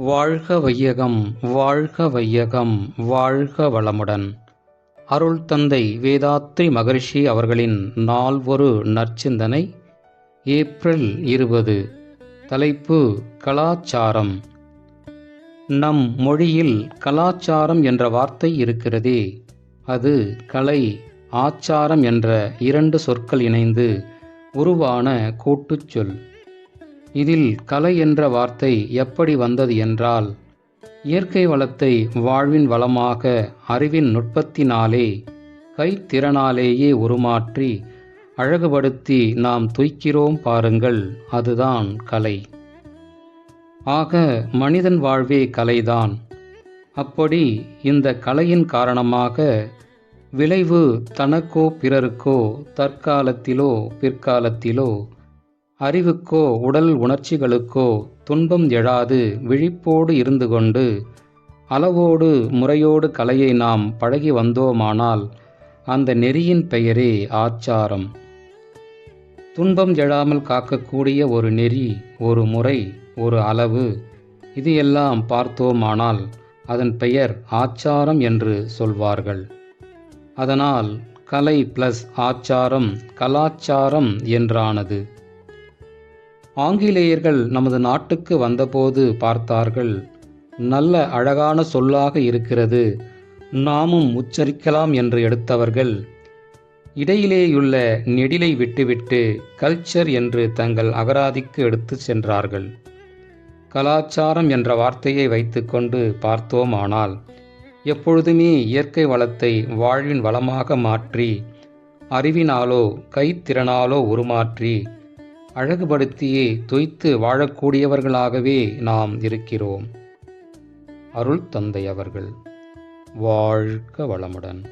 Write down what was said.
வாழ்க வையகம் வாழ்க வையகம் வாழ்க வளமுடன். அருள் தந்தை வேதாத்ரி மகரிஷி அவர்களின் நால்வொரு நற்சிந்தனை ஏப்ரல் இருபது. தலைப்பு கலாச்சாரம். நம் மொழியில் கலாச்சாரம் என்ற வார்த்தை இருக்கிறதே அது கலை ஆச்சாரம் என்ற இரண்டு சொற்கள் இணைந்து உருவான கூட்டுச் சொல். இதில் கலை என்ற வார்த்தை எப்படி வந்தது என்றால் இயற்கை வளத்தை வாழ்வின் வளமாக அறிவின் நுட்பத்தினாலே கைத்திறனாலேயே உருமாற்றி அழகுபடுத்தி நாம் துய்க்கிறோம் பாருங்கள் அதுதான் கலை. ஆக மனிதன் வாழ்வே கலைதான். அப்படி இந்த கலையின் காரணமாக விளைவு தனக்கோ பிறருக்கோ தற்காலத்திலோ பிற்காலத்திலோ அறிவுக்கோ உடல் உணர்ச்சிகளுக்கோ துன்பம் எழாது விழிப்போடு இருந்து கொண்டு அளவோடு முறையோடு கலையை நாம் பழகி வந்தோமானால் அந்த நெறியின் பெயரே ஆச்சாரம். துன்பம் எழாமல் காக்கக்கூடிய ஒரு நெறி ஒரு முறை ஒரு அளவு இது எல்லாம் பார்த்தோமானால் அதன் பெயர் ஆச்சாரம் என்று சொல்வார்கள். அதனால் கலை பிளஸ் ஆச்சாரம் கலாச்சாரம் என்றானது. ஆங்கிலேயர்கள் நமது நாட்டுக்கு வந்தபோது பார்த்தார்கள். நல்ல அழகான சொல்லாக இருக்கிறது. நாமும் உச்சரிக்கலாம் என்று எடுத்தவர்கள். இடையிலேயுள்ள நெடிலை விட்டுவிட்டு கல்ச்சர் என்று தங்கள் அகராதிக்கு எடுத்து சென்றார்கள். கலாச்சாரம் என்ற வார்த்தையை வைத்துக்கொண்டு பார்த்தோமானால் எப்பொழுதுமே இயற்கை வளத்தை வாழ்வின் வளமாக மாற்றி அறிவினாலோ கைத்திறனாலோ உருமாற்றி அழகுபடுத்தியே துய்த்து வாழக்கூடியவர்களாகவே நாம் இருக்கிறோம். அருள் தந்தை அவர்கள் வாழ்க வளமுடன்.